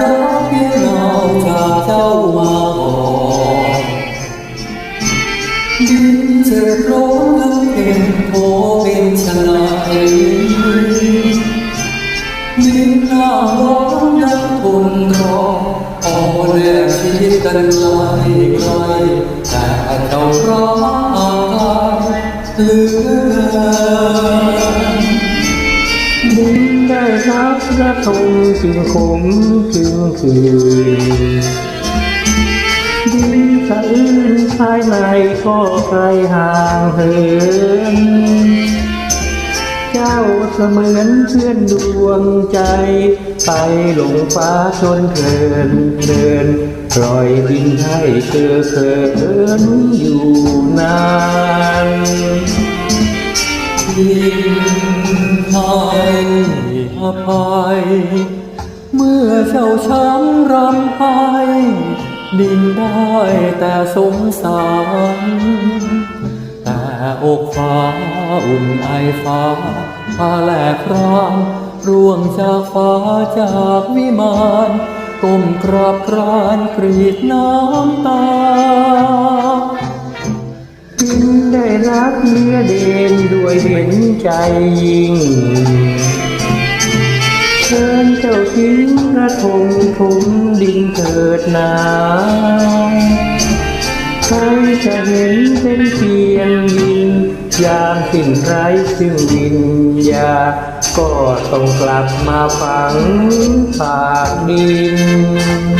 รอเพียงเงาจากเจ้ามาบอกดินจะร้อนทั้งเป็นโผเป็นชนะเองดินหน้าร้อนยังทนรออ่อแลกชีวิตกันไกลไกลแต่เจ้าร้อนเหลือเกิน กระทงจึงขมจึงคืนดินสะอื้นภายในก็ไกลห่างเหินเจ้าเสมือนเพื่อนดวงใจ ไปหลงฟ้าจนเพลินเพลินปล่อยดินให้เธอเขินอยู่นานดิน อภัยเมื่อเจ้าช้ำรำไห้ดินได้แต่สงสาร แต่อกฟ้าอุ่นไอฟ้าพาแหลกรางร่วงจากฟ้าจากวิมานก้มกราบกรานกรีดน้ำตาจึงได้รักเนื้อเด่นด้วยเห็นใจยิ่ง เชิญเจ้าทิ้งกระทงทุมดินเกิดนาใครจะเห็นเป็นเพียงยินยามสิ้นไรซึ่งวิญญาก็ต้องกลับมาฝังปากดิน